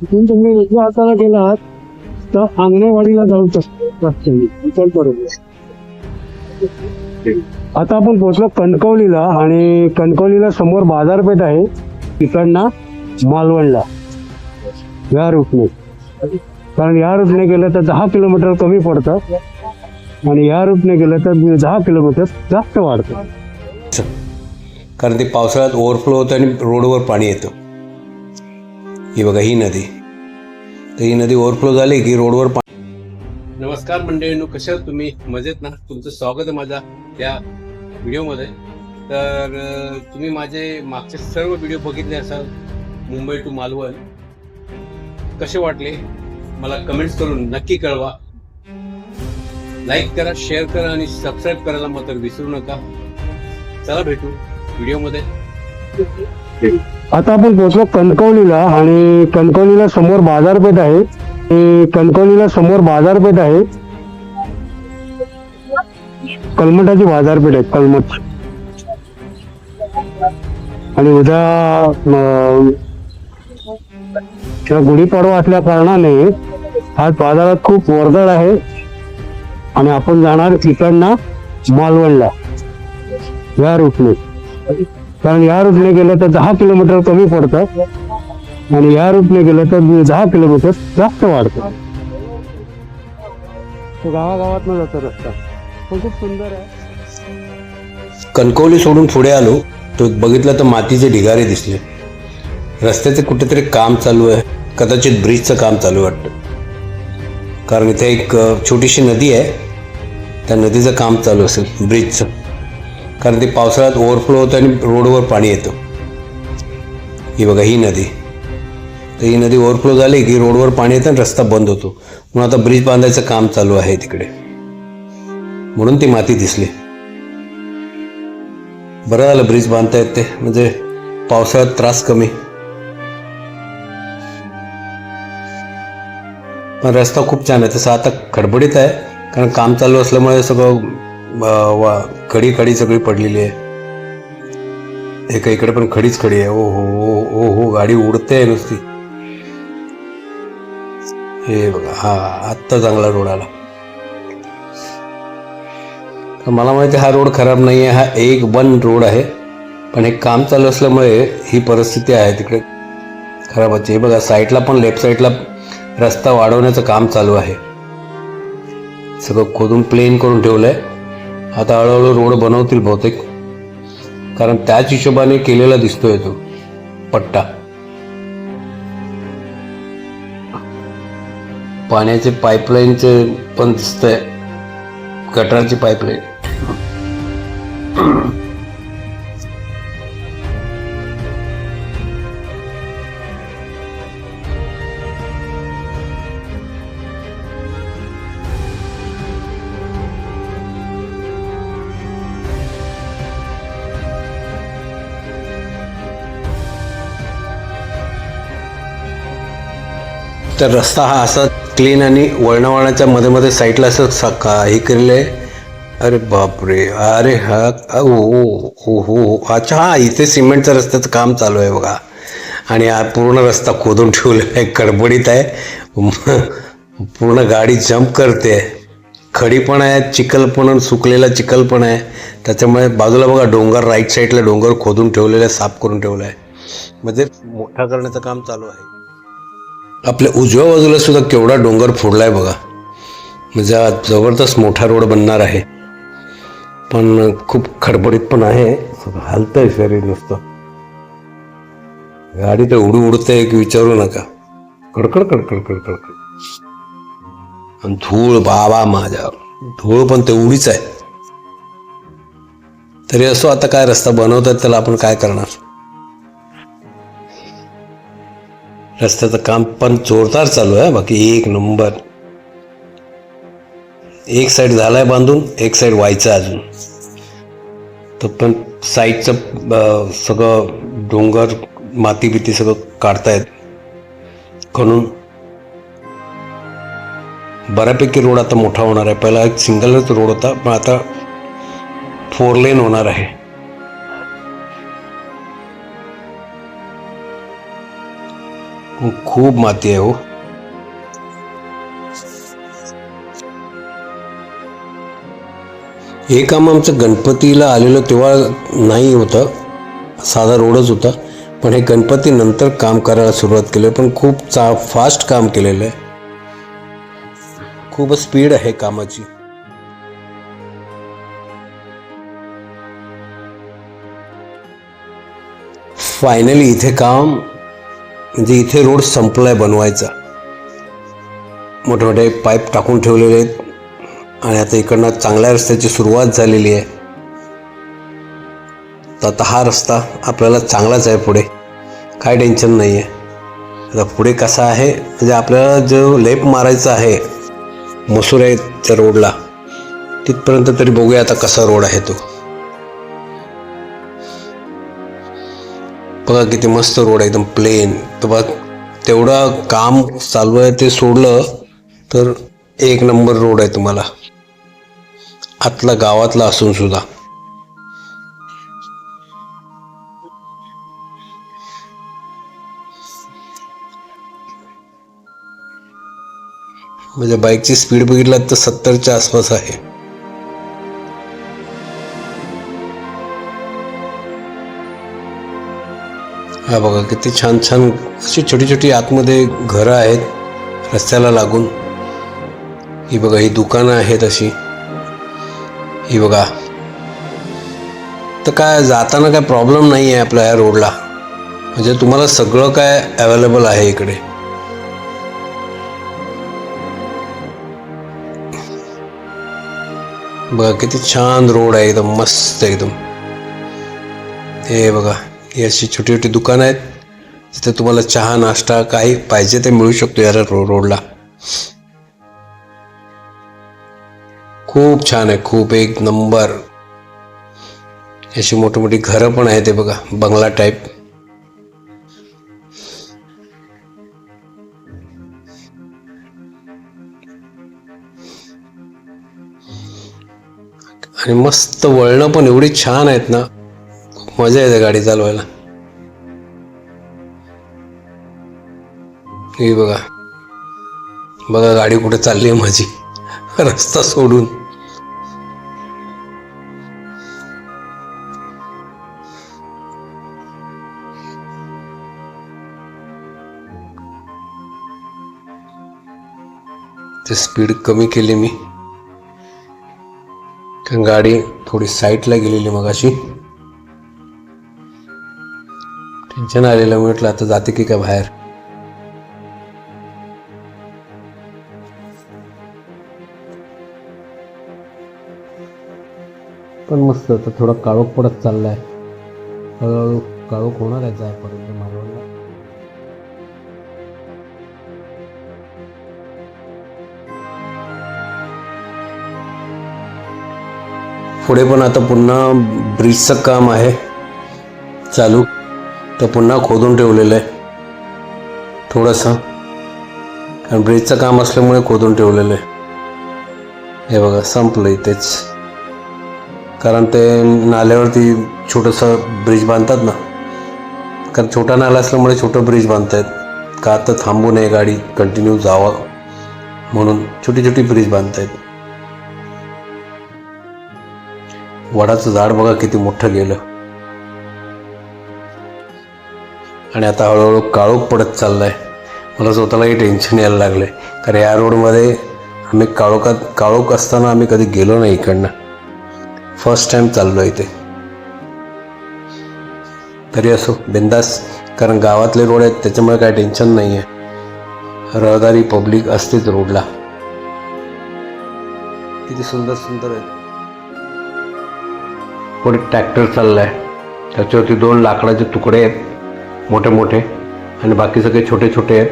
तिथून तुम्ही उजव्या हाताला गेलात तर अंगणेवाडीला जाऊ शकतो बरोबर आता आपण पोहोचलो कणकवलीला आणि कणकवलीला समोर बाजारपेठ आहे. तिकडनं मालवणला. या रूटने. कारण या रूटने गेलं तर दहा किलोमीटर कमी पडतं. आणि या रूटने गेलं तर दहा किलोमीटर जास्त वाढतं. कारण ते पावसाळ्यात ओव्हरफ्लो होतं आणि रोडवर पाणी येतं. ही बघा ही नदी. तर ही नदी ओव्हरफ्लो झाली की रोडवर पाणी नमस्कार मंडळींनो कशा आहात तुम्ही? मजेत ना? तुमचं स्वागत आहे माझ्या या व्हिडिओमध्ये. तर तुम्ही माझे मागचे सर्व व्हिडिओ बघितले असाल मुंबई टू मालवण. कसे वाटले? मला कमेंट्स करून नक्की कळवा. लाईक करा शेअर करा आणि सबस्क्राईब करायला मात्र विसरू नका. चला भेटू व्हिडिओमध्ये. आता आपण पोहोचलो कणकवलीला आणि कणकवलीला समोर बाजारपेठ आहे. कणकवलीला समोर बाजारपेठ आहे. कलमटाची बाजारपेठ आहे कलमट आणि उद्या किंवा गुढीपाडवा असल्या कारणाने आज बाजारात खूप वर्दळ आहे. आणि आपण जाणार इकडनं मालवणला. या रूटने. कारण या रूटने गेलं तर दहा किलोमीटर कमी पडतं. आणि या रूटने गेलं तर दहा किलोमीटर जास्त वाढतं. तो गावागावात जातो रस्ता. तो खूप सुंदर आहे. कणकवली सोडून पुढे आलो तो बघितलं तर मातीचे ढिगारे दिसले. रस्त्याचे कुठेतरी काम चालू आहे. कदाचित ब्रिजचं काम चालू वाटतं. कारण इथे एक छोटीशी नदी आहे. त्या नदीचं काम चालू असेल ब्रिजचं कारण ते पावसाळ्यात ओव्हरफ्लो होतं आणि रोडवर पाणी येतं. ही बघा ही नदी. तर ही नदी ओव्हरफ्लो झाली की रोडवर पाणी येतं आणि रस्ता बंद होतो. म्हणून आता ब्रिज बांधायचं काम चालू आहे तिकडे. म्हणून ती माती दिसली. बरं झालं ब्रिज बांधता येते म्हणजे पावसाळ्यात त्रास कमी. पण रस्ता खूप छान आहे. तसं आता खडबडीत आहे. कारण काम चालू असल्यामुळे सगळं वा- कडी खडी खडी सगळी पडलेली आहे. एका इकडे पण खडीच खडी आहे. ओ हो ओ हो हो गाडी उडते आहे नुसती. हे बघा हा आत्ता चांगला रोड आला. मला माहिती आहे हा रोड खराब नाही आहे हा एक वन रोड आहे. पण हे काम चालू असल्यामुळे ही परिस्थिती आहे तिकडे खराबच. हे बघा साईडला पण लेफ्ट साईडला रस्ता वाढवण्याचं काम चालू आहे. सगळं खोदून प्लेन करून ठेवलं आहे आता हळूहळू रोड बनवतील बहुतेक. कारण त्याच हिशोबाने केलेला दिसतोय तो पट्टा. पाण्याचे पाईपलाईनचे पण दिसतंय. गटारची पाईपलाईन. तर रस्ता हा असा क्लीन आणि वळणावळणाच्या मध्ये मध्ये साईडला असं सका हे केलेलं आहे. अरे बापरे. अरे हा ओ हो हो हो. अच्छा हा इथे सिमेंटचं रस्त्याचं काम चालू आहे बघा. आणि हा पूर्ण रस्ता खोदून ठेवलेला आहे. कडबडीत आहे. पूर्ण गाडी जम्प करते. खडी पण आहे चिखल पण सुकलेला चिखल पण आहे. त्याच्यामुळे बाजूला बघा डोंगर राईट साईडला डोंगर खोदून ठेवलेला आहे साफ करून ठेवला आहे. म्हणजे मोठा करण्याचं काम चालू आहे. आपल्या उजव्या बाजूला सुद्धा केवढा डोंगर फोडला आहे बघा. म्हणजे जबरदस्त मोठा रोड बनणार आहे. पण खूप खडबडीत पण आहे. हलतंय शरीर नुसतं. गाडी तर उडू उडते की विचारू नका. कडकड कडकड कडकड कडकड. आणि धूळ बाबा माझ्या. धूळ पण तेवढीच आहे. तरी असो आता काय रस्ता बनवतात त्याला आपण काय करणार? रस्त्याचं काम पण जोरदार चालू आहे. बाकी एक नंबर. एक साईड झालाय बांधून एक साईड व्हायचं अजून. तर पण साईडचं सगळं डोंगर माती बिती सगळं काढतायत. खणून बऱ्यापैकी रोड आता मोठा होणार आहे. पहिला एक सिंगलच रोड होता पण आता फोर लेन होणार आहे. खूप माती आहे हो हे काम आमचं गणपतीला आलेलं तेव्हा नाही होतं साधा रोडच होता पण हे गणपती नंतर काम करायला सुरुवात केली पण खूप चा फास्ट काम केलेलं आहे खूप स्पीड आहे कामाची फायनली इथे काम म्हणजे इथे रोड संपलाय बनवायचा. मोठे मोठे पाईप टाकून ठेवलेले आहेत. आणि आता इकडनं चांगल्या रस्त्याची सुरुवात झालेली आहे. तर आता हा रस्ता आपल्याला चांगलाच आहे पुढे. काय टेन्शन नाही आहे आता पुढे कसा आहे? म्हणजे आपल्याला जो लेप मारायचा आहे मसुऱ्याच्या रोडला तिथपर्यंत तरी बघूया आता कसा रोड आहे तो. बघा किती मस्त रोड आहे एकदम प्लेन तर बघा तेवढं काम चालू आहे ते सोडलं तर एक नंबर रोड आहे तुम्हाला. आतला गावातला असून सुद्धा. म्हणजे बाईकची स्पीड बघितलात तर सत्तरच्या आसपास आहे. हा बघा किती छान छान अशी छोटी छोटी आतमध्ये घरं आहेत रस्त्याला लागून. ही बघा ही दुकानं आहेत अशी. ही बघा. तर काय जाताना काय प्रॉब्लेम नाही आहे आपल्या या रोडला म्हणजे तुम्हाला सगळं काय अवेलेबल आहे इकडे? बघा किती छान रोड आहे एकदम मस्त एकदम. हे बघा. ही अशी छोटी छोटी दुकानं आहेत. तिथे तुम्हाला चहा नाश्ता काही पाहिजे ते मिळू शकतो या रो रोडला. खूप छान आहे. खूप एक नंबर. अशी मोठी मोठी घरं पण आहेत ते बघा. बंगला टाईप आणि मस्त वळणं पण एवढी छान आहेत ना. मजा येते गाडी चालवायला. हे बघा. बघा गाडी कुठे चालली आहे माझी. रस्ता सोडून. ते स्पीड कमी केली मी. कारण गाडी थोडी साईडला गेलेली मग अशी टेन्शन आलेलं म्हटलं आता जाते की काय बाहेर? पण मस्त आता थोडा काळोख पडत चाललाय. हळूहळू काळोख होणार आहे जायपर्यंत मालवणला पुढे पण आता पुन्हा ब्रिजचं काम आहे. चालू. तर पुन्हा खोदून ठेवलेलं आहे. थोडंसं. कारण ब्रिजचं काम असल्यामुळे खोदून ठेवलेलं आहे. हे बघा संपलं इथेच. कारण ते नाल्यावरती छोटंसं ब्रिज बांधतात ना. कारण छोटा नाला असल्यामुळे छोटं ब्रिज बांधतायत. का तर थांबू नये गाडी कंटिन्यू जावं म्हणून छोटी छोटी ब्रिज बांधतायत. वडाचं झाड बघा किती मोठं गेलं. आणि आता हळूहळू काळोख पडत चाललाय. मला स्वतःलाही टेन्शन यायला लागलंय. कारण या रोडमध्ये आम्ही काळोखात काळोख असताना आम्ही कधी गेलो नाही इकडनं. फर्स्ट टाइम चाललो इथे. तरी असो बिंदास. कारण गावातले रोड आहेत त्याच्यामुळे काय टेन्शन नाही आहे रहदारी पब्लिक असतेच रोडला किती सुंदर सुंदर आहेत पुढे ट्रॅक्टर चाललाय. त्याच्यावरती दोन लाकडाचे तुकडे आहेत. मोठे मोठे आणि बाकी सगळे छोटे छोटे आहेत.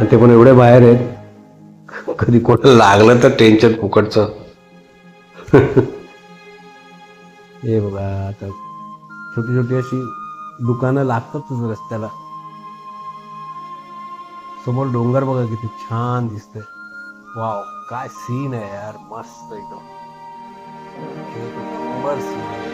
आणि ते पण एवढे बाहेर आहेत. कधी कोणाला लागलं तर टेन्शन फुकटचं. हे बघा आता छोटी छोटी अशी दुकानं लागतातच रस्त्याला. समोर डोंगर बघा किती छान दिसतंय. वाव काय सीन आहे यार मस्त एकदम. सीन आहे.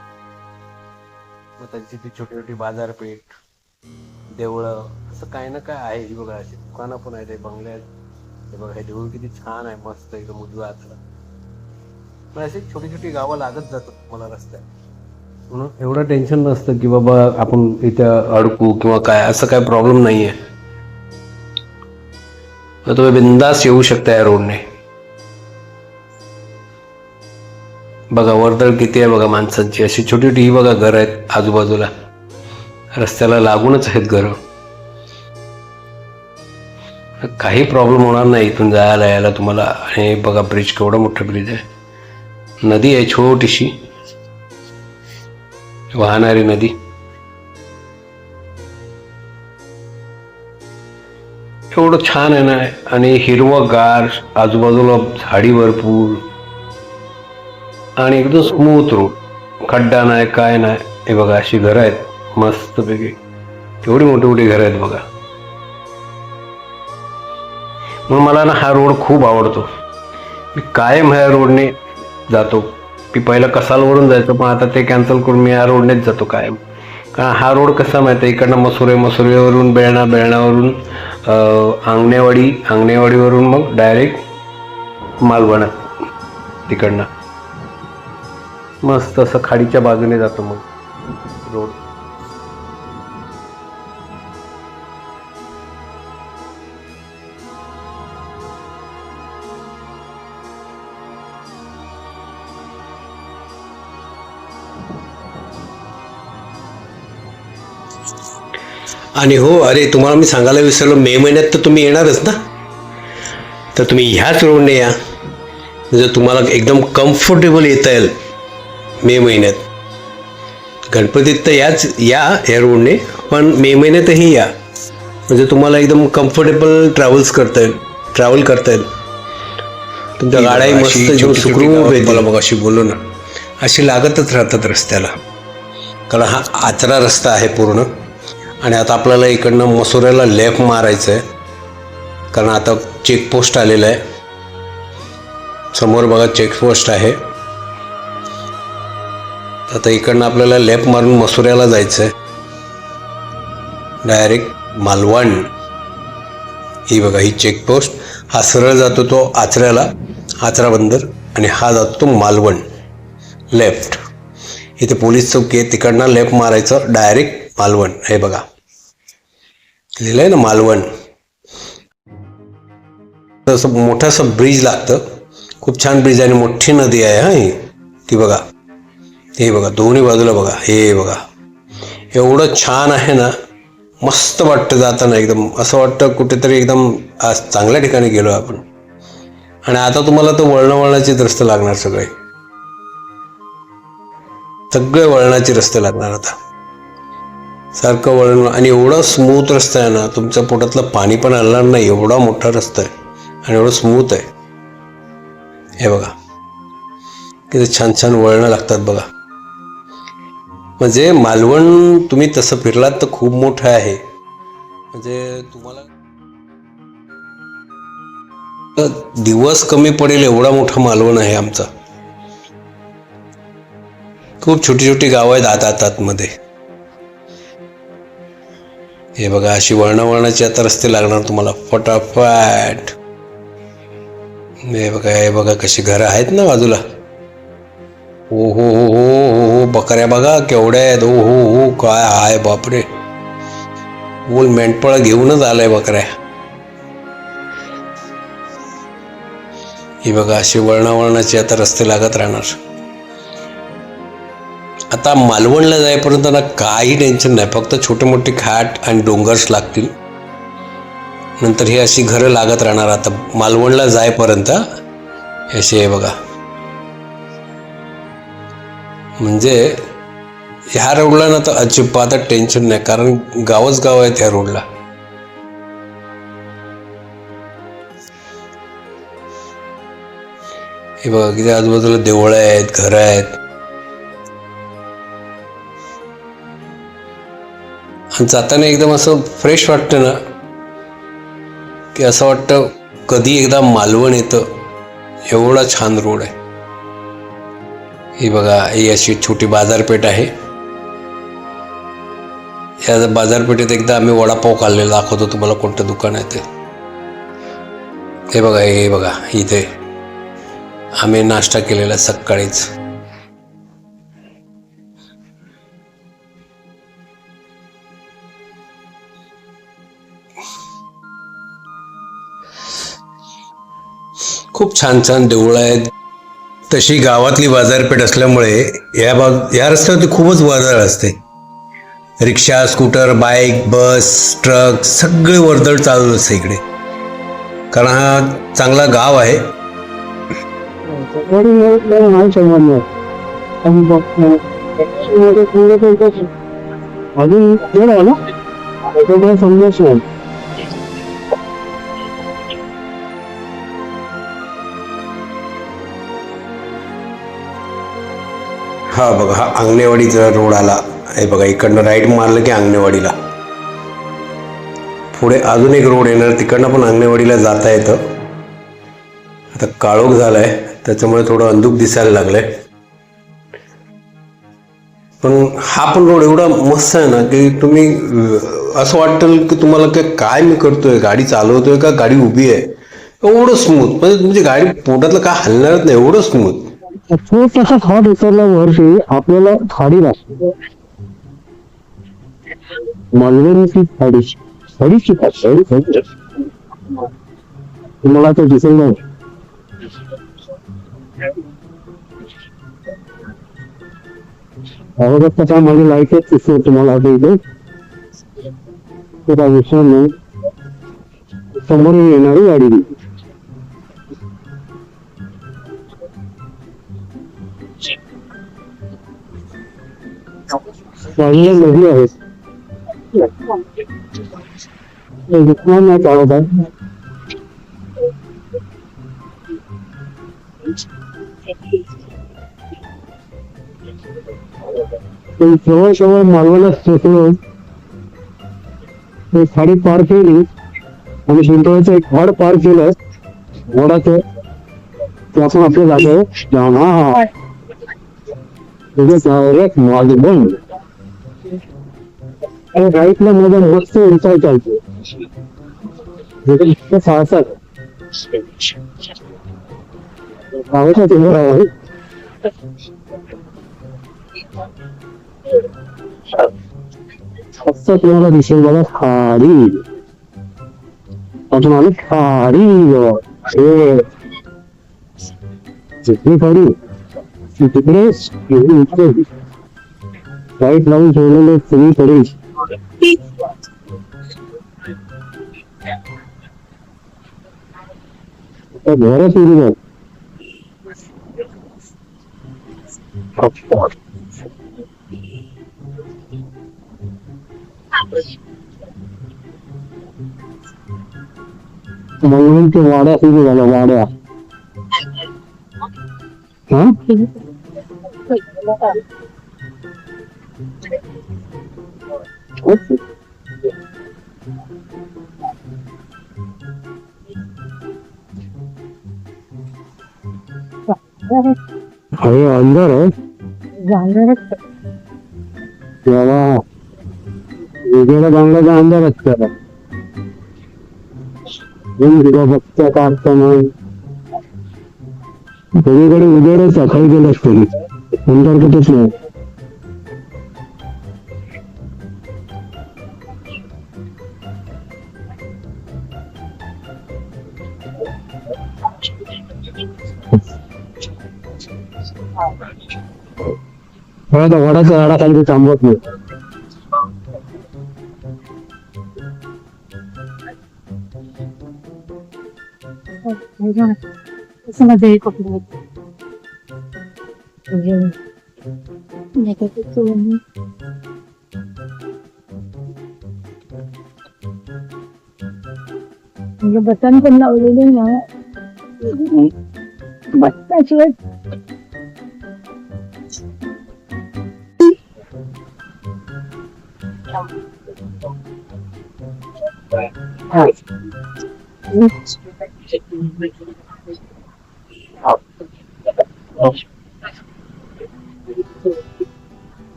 मग त्यांची ती छोटी छोटी बाजारपेठ देवळं असं काही ना काय आहे ही बघा. अशी दुकानं पण आहेत हे बंगले आहेत. हे बघा हे देऊळ किती छान आहे मस्त एकदम उजव्या हाताला पण अशी छोटी छोटी गावं लागत जातात मला रस्त्यात. म्हणून एवढं टेन्शन नसतं की बाबा आपण इथे अडकू किंवा काय असं काय प्रॉब्लेम नाही आहे तर तुम्ही बिंदास येऊ शकता या रोडने बघा वर्दळ किती आहे बघा माणसांची. अशी छोटी छोटी ही बघा घर आहेत आजूबाजूला. रस्त्याला लागूनच आहेत घरं. काही प्रॉब्लेम होणार नाही इथून जायला यायला तुम्हाला. आणि बघा ब्रिज केवढा मोठा ब्रिज आहे. नदी आहे छोटीशी. वाहणारी नदी. एवढं छान आहे ना. आणि हिरवं गार आजूबाजूला झाडी भरपूर. आणि एकदम स्मूथ रोड खड्डा नाही काय नाही. हे बघा अशी घरं आहेत. मस्तपैकी. एवढी मोठी मोठी घरं आहेत बघा. म्हणून मला ना हा रोड खूप आवडतो. मी कायम ह्या रोडने जातो. मी पहिलं कसालवरून जायचो पण आता ते कॅन्सल करून मी या रोडनेच जातो कायम. कारण हा रोड कसा माहिती आहे? इकडनं मसुरे मसुरेवरून बेळणा बेळणावरून अंगणेवाडी आंगणेवाडी आंगणेवाडीवरून मग डायरेक्ट मालवण तिकडनं. मस्त असं खाडीच्या बाजूने जातो मग. रोड. आणि हो अरे तुम्हाला मी सांगायला विसरलो मे महिन्यात तर तुम्ही येणारच ना? तर तुम्ही ह्याच रोडने या. जर तुम्हाला एकदम कम्फर्टेबल येता येईल. मे महिन्यात. गणपतीत तर याच या रोडने पण मे महिन्यातही या. म्हणजे तुम्हाला एकदम कम्फर्टेबल ट्रॅव्हल्स करता येईल ट्रॅव्हल करता येईल. तुमच्या गाड्याही मस्त एकदम सुखरूप येतील बघा अशी बोलू ना अशी लागतच राहतात रस्त्याला. कारण हा आचरा रस्ता आहे पूर्ण. आणि आता आपल्याला इकडनं मसुऱ्याला लेफ्ट मारायचं आहे कारण आता चेकपोस्ट आलेलं आहे. समोर बघा चेकपोस्ट आहे. आता इकडनं आपल्याला लेप मारून मसुऱ्याला जायचं आहे डायरेक्ट मालवण. ही बघा ही चेकपोस्ट हा सरळ जातो तो आचऱ्याला आचरा बंदर आणि हा जातो तो मालवण. लेफ्ट इथे पोलीस चौकी आहे तिकडनं लेफ्ट मारायचं डायरेक्ट मालवण. हे बघा. लिहिलं आहे ना मालवण. तसं मोठं असं ब्रिज लागतं. खूप छान ब्रिज आणि मोठी नदी आहे हा ही. ती बघा. हे बघा दोन्ही बाजूला बघा हे बघा. एवढं छान आहे ना मस्त वाटतं जाताना एकदम. असं वाटतं कुठेतरी एकदम आज चांगल्या ठिकाणी गेलो आपण. आणि आता तुम्हाला तर वळणं वळणाचेच रस्ते लागणार सगळे. सगळे वळणाचे रस्ते लागणार आता. सारखं वळण आणि एवढा स्मूथ रस्ता आहे ना तुमच्या पोटातलं पाणी पण हलणार नाही एवढा मोठा रस्ता आहे. आणि एवढं स्मूथ आहे. हे बघा. किती छान छान वळणं लागतात बघा. म्हणजे मालवण तुम्ही तसं फिरलात तर खूप मोठं आहे. म्हणजे तुम्हाला दिवस कमी पडेल एवढा मोठा मालवण आहे आमचा. खूप छोटी छोटी गावं आहेत आत आतमध्ये. हे बघा अशी वळणावळणाची आता रस्ते लागणार तुम्हाला. फटाफट. हे बघा हे बघा कशी घरं आहेत ना बाजूला. ओ हो हो हो हो हो बकऱ्या बघा केवढ्या आहेत. ओ हो हो काय आहे बापरे. बोल मेंढपळ घेऊनच आलंय बकऱ्या. ही बघा अशी वळणावळणाची आता रस्ते लागत राहणार. आता मालवणला जाईपर्यंत ना काही टेन्शन नाही. फक्त छोटे मोठे खाट आणि डोंगर्स लागतील. नंतर ही अशी घरं लागत राहणार आता. मालवणला जाईपर्यंत हे आहे बघा. म्हणजे ह्या रोडला ना तर अजिबात टेन्शन नाही कारण गावच गाव आहेत ह्या रोडला. हे बघा किती आजूबाजूला देवळं आहेत घरं आहेत. आणि जाताना एकदम असं फ्रेश वाटतं ना की असं वाटतं कधी एकदा मालवण येतं. एवढा छान रोड आहे. ही बघा ही अशी छोटी बाजारपेठ आहे. या बाजारपेठेत एकदा आम्ही वडापाव खाल्लेला दाखवतो तुम्हाला कोणतं दुकान आहे ते. हे बघा हे बघा इथे. आम्ही नाश्ता केलेला सकाळीच. खूप छान छान देऊळ आहेत. तशी गावातली बाजारपेठ असल्यामुळे या बाग या रस्त्यावरती खूपच वर्दळ असते. रिक्षा स्कूटर बाईक बस ट्रक सगळे वर्दळ चालू असते इकडे. कारण हा चांगला गाव आहे. अजून हा बघा हा अंगणेवाडीचा रोड आला. हे बघा इकडनं राईट मारलं की अंगणेवाडीला. पुढे अजून एक रोड येणार तिकडनं पण अंगणेवाडीला जाता येतं. आता काळोख झालाय त्याच्यामुळे थोडं अंधुक दिसायला लागलंय. पण हा पण रोड एवढा मस्त आहे ना की तुम्ही असं वाटेल की तुम्हाला काय काय मी करतोय? गाडी चालवतोय का? गाडी उभी आहे. एवढं स्मूथ म्हणजे म्हणजे गाडी पोटातलं काय हलणारच नाही एवढं स्मूथ छोटासा खाट उतरल्या वर्षी आपल्याला थाळी लागते. मालवणीची थाळी थाळीची का थाळी तुम्हाला तर दिसेल नाही अगोदर त्याच्या माझी आहे दिसते तुम्हाला आता इथे. त्याचा विषय नाही. समोर येणारी गाडी. दिसते. बाजूला नदी आहे हे दुकान नाही चालत आहे पण जवळ जवळ मालवणला पोहोचलो ते साडी पार केली आणि शिंतोळचं एक झाड पार केलं वडाचं ते आपण आपल्या जागेवर जाणार तुझे डायरेक्ट मालवण आणि राईटला मध्ये मस्त उंचाई चालतो. तिथे इतकं साहसात. गावाचा डोंगर आहे फक्त तुम्हाला दिसेल बघा अजून लावून ठेवलेले सगळीकडे आता घरं सुरू आहे म्हणून ते वाड्या सुरू झाल्या वाड्या हा? अरे अंदर आहे तेव्हा वेगळ्या बांगल्याचा अंधार असतात बघता काढता नाही सगळीकडे उजेडच सकाळी गेलं तरी अंधार कुठेच नाही आता वडाच्या झाडाखाली थांबवत नाही समझे कपड़े नहीं तो म्हणजे बटन पण लावलेले ना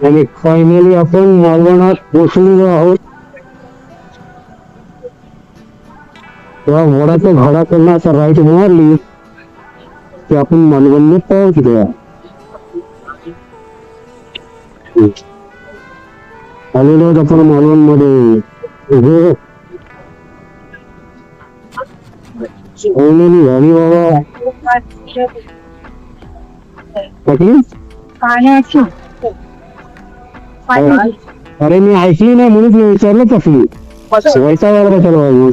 आणि फायनली आपण मालवणात पोचलेलो आहोत. त्या वडाचा भाडा करण्याचा राईट मारली की आपण मालवणने मालवणला पोहोचलो आलेलो आहोत आपण मालवणमध्ये ओलेली झाली बाबा कुठली पाण्याची पाण्याची अरे मी ऐकली नाही म्हणून मी विचारलं कसली वैसा वाला कशाला पाहिजे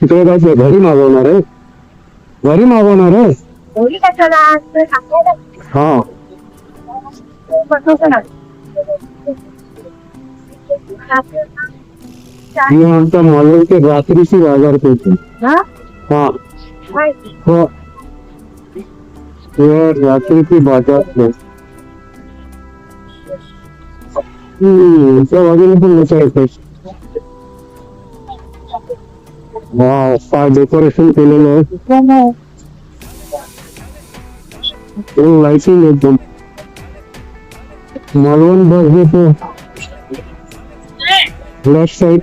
तिकडे काय घरी मागवणार आहे. घरी मागवणार आहे. हा. मी म्हणतो मालवणची रात्रीची बाजारपेठ. हा? हा. माहिती. हो हे रात्रीची बाजारपेठ हम्म त्या बाजूने पण लोक येतात वा काय डेकोरेशन केलेलं आहे. हो, लाइटिंग एकदम. Malvan bus depot left side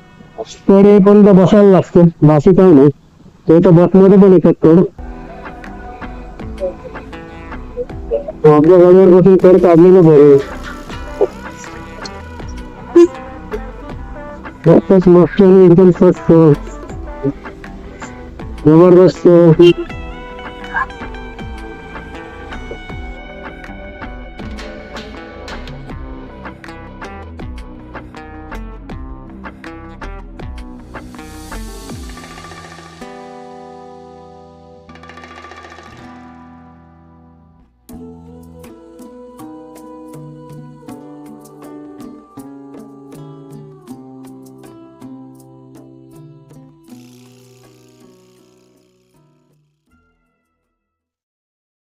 story पण तर बसायला लागतं बाकी काय नाही ते तर बसमध्ये पण येतात थोडं आपल्या गाडीवर बसून कर काढलेलं बरे मस्तच मस्त आणि एकदम स्वस्त जबरदस्त